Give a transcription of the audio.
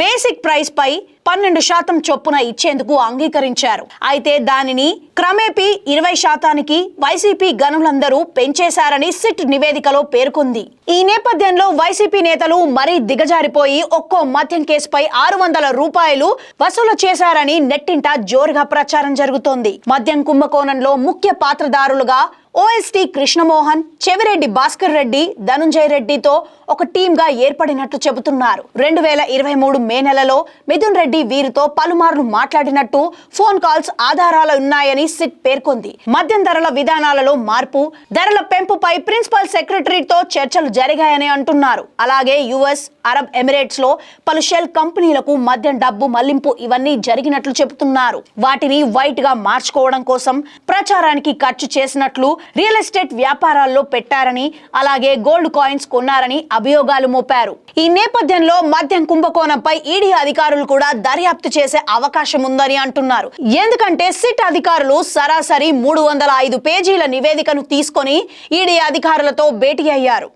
Basic price పై పన్నెండు శాతం చొప్పున ఇచ్చేందుకు అంగీకరించారు. అయితే దానిని క్రమేపీ ఇరవై శాతానికి వైసీపీ గనులందరూ పెంచేశారని సిట్ నివేదికలో పేర్కొంది. ఈ నేపథ్యంలో వైసీపీ నేతలు మరీ దిగజారిపోయి ఒక్కో మద్యం కేసుపై ఆరు వందల రూపాయలు వసూలు చేశారని నెట్టింట జోరుగా ప్రచారం జరుగుతోంది. మద్యం కుంభకోణంలో ముఖ్య పాత్రదారులుగా ఓఎస్టీ కృష్ణమోహన్ చెవిరెడ్డి భాస్కర్ రెడ్డి ధనుంజయ రెడ్డితో ఒక టీంగా ఏర్పడినట్లు చెబుతున్నారు. రెండు వేల ఇరవై మూడు మే నెలలో మిథున్ రెడ్డి వీరితో పలుమార్లు మాట్లాడినట్టు ఫోన్ కాల్స్ ఆధారాలు ఉన్నాయని సిట్ పేర్కొంది. మద్యం ధరల విధానాలలో మార్పు ధరల పెంపుపై ప్రిన్సిపల్ సెక్రటరీతో చర్చలు జరిగాయని అంటున్నారు. అలాగే యుఎస్ అరబ్ ఎమిరేట్స్లో పలు షెల్ కంపెనీలకు మద్యం డబ్బు మళ్ళింపు ఇవన్నీ జరిగినట్లు చెబుతున్నారు. వాటిని వైట్గా మార్చుకోవడం కోసం ప్రచారానికి ఖర్చు చేసినట్లు రియల్ ఎస్టేట్ వ్యాపారాల్లో పెట్టారని అలాగే గోల్డ్ కాయిన్స్ కొన్నారని అభియోగాలు మోపారు. ఈ నేపథ్యంలో మద్యం కుంభకోణంపై ఈడీ అధికారులు కూడా దర్యాప్తు చేసే అవకాశం ఉందని అంటున్నారు. ఎందుకంటే సిట్ అధికారులు సరాసరి మూడు వందల ఐదు పేజీల నివేదికను తీసుకొని ఈడీ అధికారులతో భేటీ అయ్యారు.